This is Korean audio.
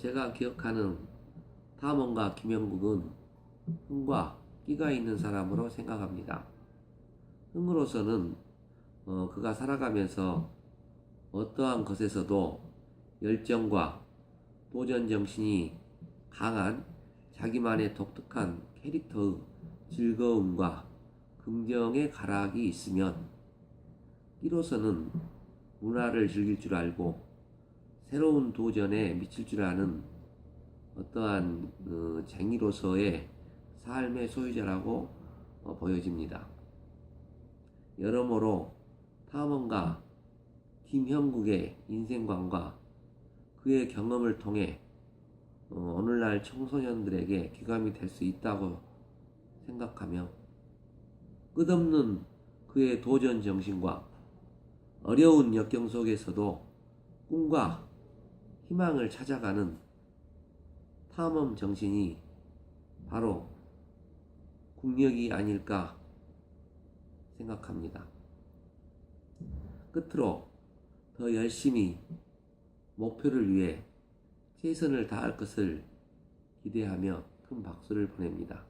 어, 제가 기억하는 탐험가 김영국은 흥과 끼가 있는 사람으로 생각합니다. 흥으로서는 어, 그가 살아가면서 어떠한 것에서도 열정과 도전 정신이 강한 자기만의 독특한 캐릭터의 즐거움과 긍정의 가락이 있으면 끼로서는 문화를 즐길 줄 알고 새로운 도전에 미칠 줄 아는 어떠한 어, 쟁이로서의 삶의 소유자라고 어, 보여집니다. 여러모로 탐험가 김형국의 인생관과 그의 경험을 통해 어, 오늘날 청소년들에게 귀감이 될 수 있다고 생각하며 끝없는 그의 도전 정신과 어려운 역경 속에서도 꿈과 희망을 찾아가는 탐험 정신이 바로 국력이 아닐까 생각합니다. 끝으로 더 열심히 목표를 위해 최선을 다할 것을 기대하며 큰 박수를 보냅니다.